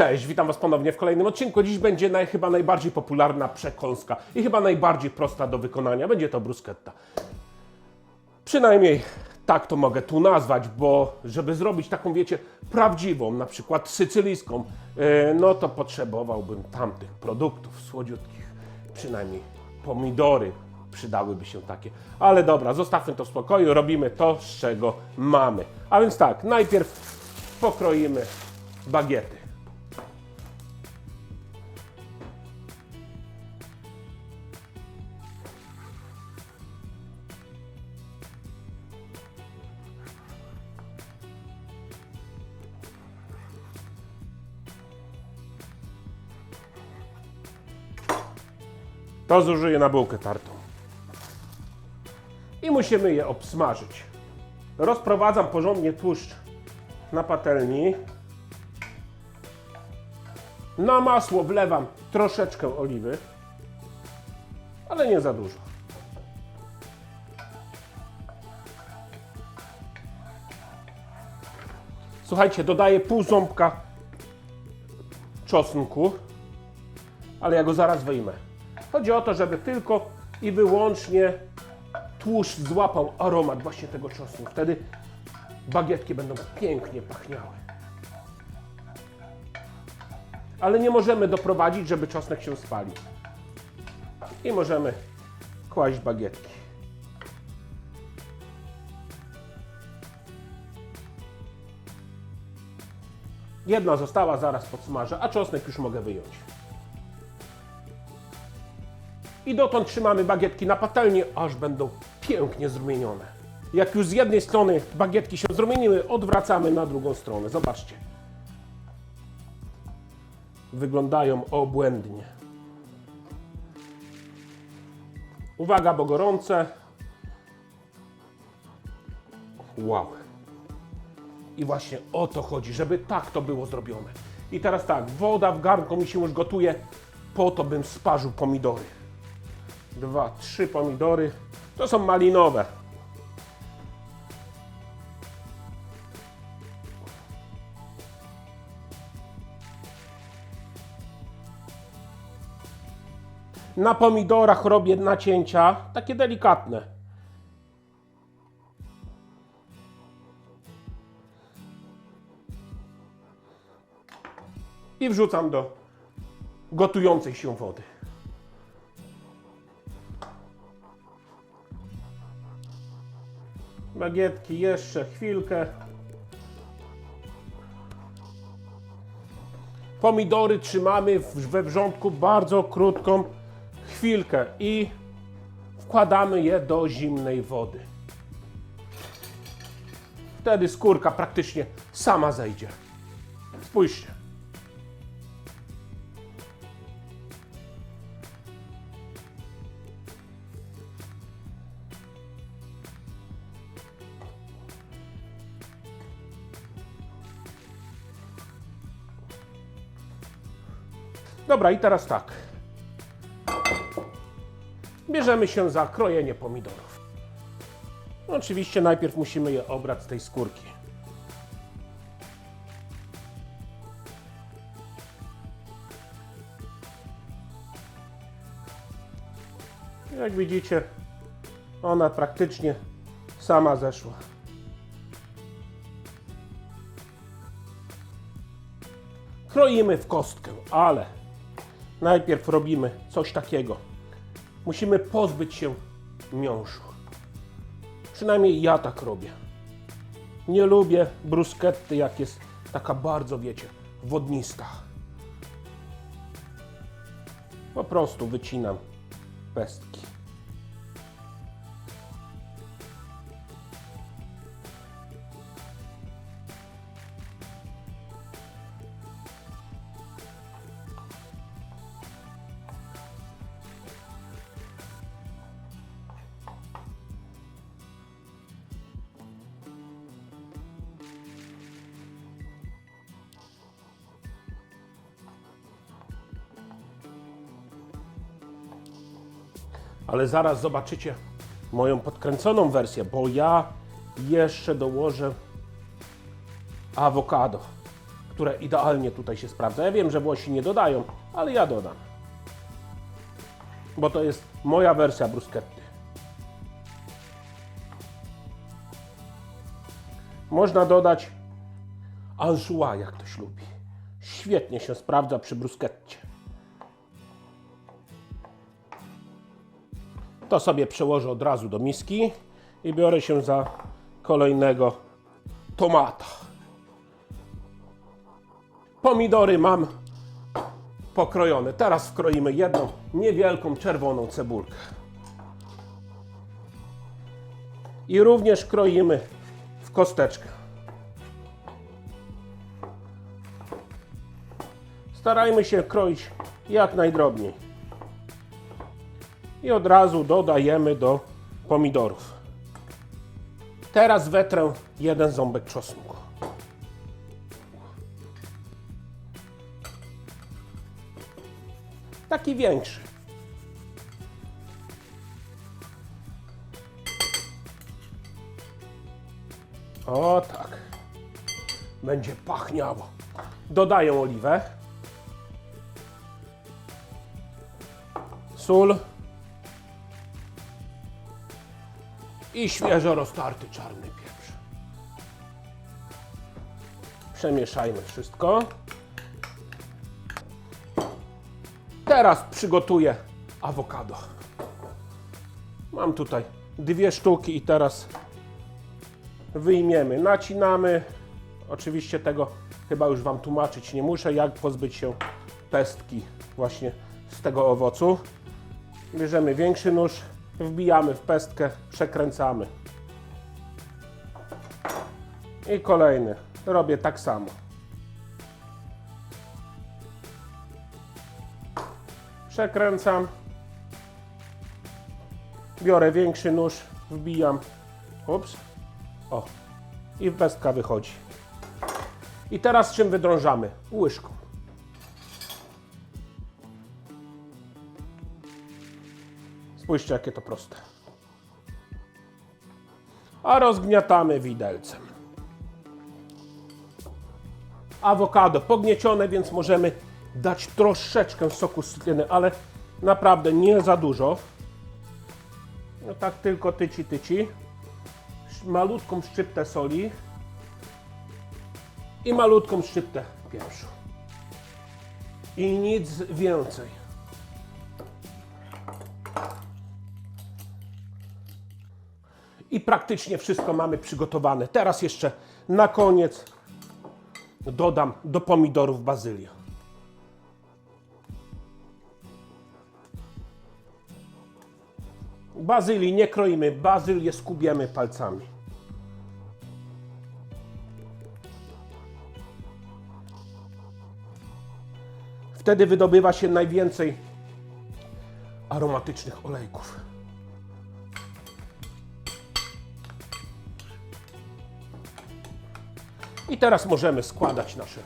Cześć, witam Was ponownie w kolejnym odcinku. Dziś będzie naj, chyba najbardziej popularna przekąska i chyba najbardziej prosta do wykonania. Będzie to bruschetta. Przynajmniej tak to mogę tu nazwać, bo żeby zrobić taką, wiecie, prawdziwą, na przykład sycylijską, e, no to potrzebowałbym tamtych produktów słodziutkich. Przynajmniej pomidory przydałyby się takie. Ale dobra, zostawmy to w spokoju, robimy to, z czego mamy. A więc tak, najpierw pokroimy bagiety. To zużyję na bułkę tartą. I musimy je obsmażyć. Rozprowadzam porządnie tłuszcz na patelni. Na masło wlewam troszeczkę oliwy, ale nie za dużo. Słuchajcie, dodaję pół ząbka czosnku, ale ja go zaraz wyjmę. Chodzi o to, żeby tylko i wyłącznie tłuszcz złapał aromat właśnie tego czosnku. Wtedy bagietki będą pięknie pachniały. Ale nie możemy doprowadzić, żeby czosnek się spalił. I możemy kłaść bagietki. Jedna została, zaraz podsmażę, a czosnek już mogę wyjąć. I dotąd trzymamy bagietki na patelni, aż będą pięknie zrumienione. Jak już z jednej strony bagietki się zrumieniły, odwracamy na drugą stronę. Zobaczcie. Wyglądają obłędnie. Uwaga, bo gorące. Wow. I właśnie o to chodzi, żeby tak to było zrobione. I teraz tak, woda w garnku mi się już gotuje, po to bym sparzył pomidory dwa, trzy pomidory. To są malinowe. Na pomidorach robię nacięcia, takie delikatne. I wrzucam do gotującej się wody. Bagietki jeszcze chwilkę. Pomidory trzymamy we wrzątku bardzo krótką chwilkę i wkładamy je do zimnej wody. Wtedy skórka praktycznie sama zejdzie. Spójrzcie. Dobra, i teraz tak. Bierzemy się za krojenie pomidorów. Oczywiście najpierw musimy je obrać z tej skórki. Jak widzicie, ona praktycznie sama zeszła. Kroimy w kostkę, ale najpierw robimy coś takiego. Musimy pozbyć się miąższu. Przynajmniej ja tak robię. Nie lubię bruschetty, jak jest taka bardzo, wiecie, wodnista. Po prostu wycinam pestki. Ale zaraz zobaczycie moją podkręconą wersję, bo ja jeszcze dołożę awokado, które idealnie tutaj się sprawdza. Ja wiem, że Włosi nie dodają, ale ja dodam. Bo to jest moja wersja bruschetty. Można dodać anchois, jak ktoś lubi. Świetnie się sprawdza przy bruschetcie. To sobie przełożę od razu do miski i biorę się za kolejnego tomata. Pomidory mam pokrojone. Teraz wkroimy jedną niewielką czerwoną cebulkę. I również kroimy w kosteczkę. Starajmy się kroić jak najdrobniej. I od razu dodajemy do pomidorów. Teraz wetrę jeden ząbek czosnku. Taki większy. O tak. Będzie pachniało. Dodaję oliwę. Sól. I świeżo roztarty czarny pieprz. Przemieszajmy wszystko. Teraz przygotuję awokado. Mam tutaj dwie sztuki i teraz wyjmiemy, nacinamy. Oczywiście tego chyba już Wam tłumaczyć nie muszę, jak pozbyć się pestki właśnie z tego owocu. Bierzemy większy nóż, wbijamy w pestkę, przekręcamy. I kolejny. Robię tak samo. Przekręcam. Biorę większy nóż, wbijam. Ups. O. I pestka wychodzi. I teraz czym wydrążamy? Łyżką. Spójrzcie, jakie to proste. A rozgniatamy widelcem. Awokado pogniecione, więc możemy dać troszeczkę soku z cytryny, ale naprawdę nie za dużo. No tak tylko tyci, tyci. Malutką szczyptę soli i malutką szczyptę pieprzu. I nic więcej. I praktycznie wszystko mamy przygotowane. Teraz jeszcze na koniec dodam do pomidorów bazylię. Bazylii nie kroimy, bazylię skubiemy palcami. Wtedy wydobywa się najwięcej aromatycznych olejków. I teraz możemy składać nasze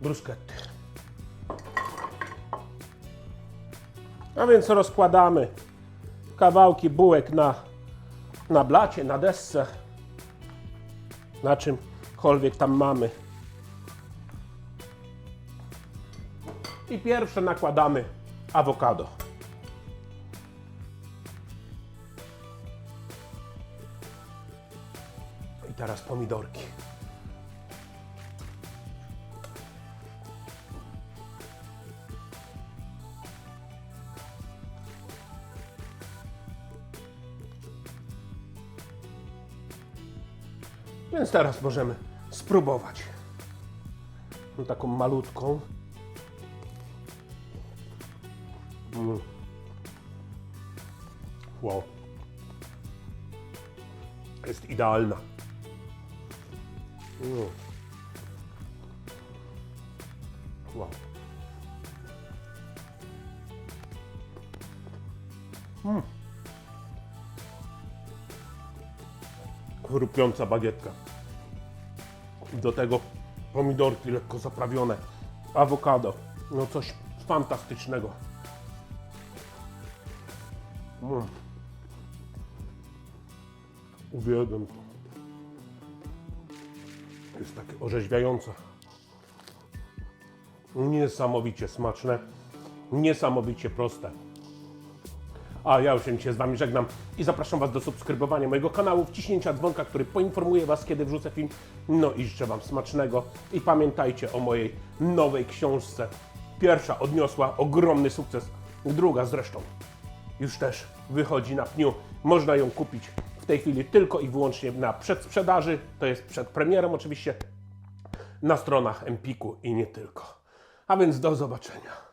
bruschetty. A więc rozkładamy kawałki bułek na, na blacie, na desce, na czymkolwiek tam mamy. I pierwsze nakładamy awokado. Teraz pomidorki. Więc teraz możemy spróbować. Mam taką malutką. Mm. Wow. Jest idealna. Mm. Wow. Mm. Chrupiąca bagietka. Do tego pomidorki lekko zaprawione, awokado. No coś fantastycznego. Mm. Uwielbiam to. Jest takie orzeźwiające. Niesamowicie smaczne, niesamowicie proste. A ja już się z Wami żegnam i zapraszam Was do subskrybowania mojego kanału, wciśnięcia dzwonka, który poinformuje Was, kiedy wrzucę film. No i życzę Wam smacznego i pamiętajcie o mojej nowej książce. Pierwsza odniosła ogromny sukces, druga zresztą już też wychodzi na pniu. Można ją kupić tej chwili tylko i wyłącznie na przedsprzedaży, to jest przed premierą oczywiście, na stronach Empiku i nie tylko. A więc do zobaczenia.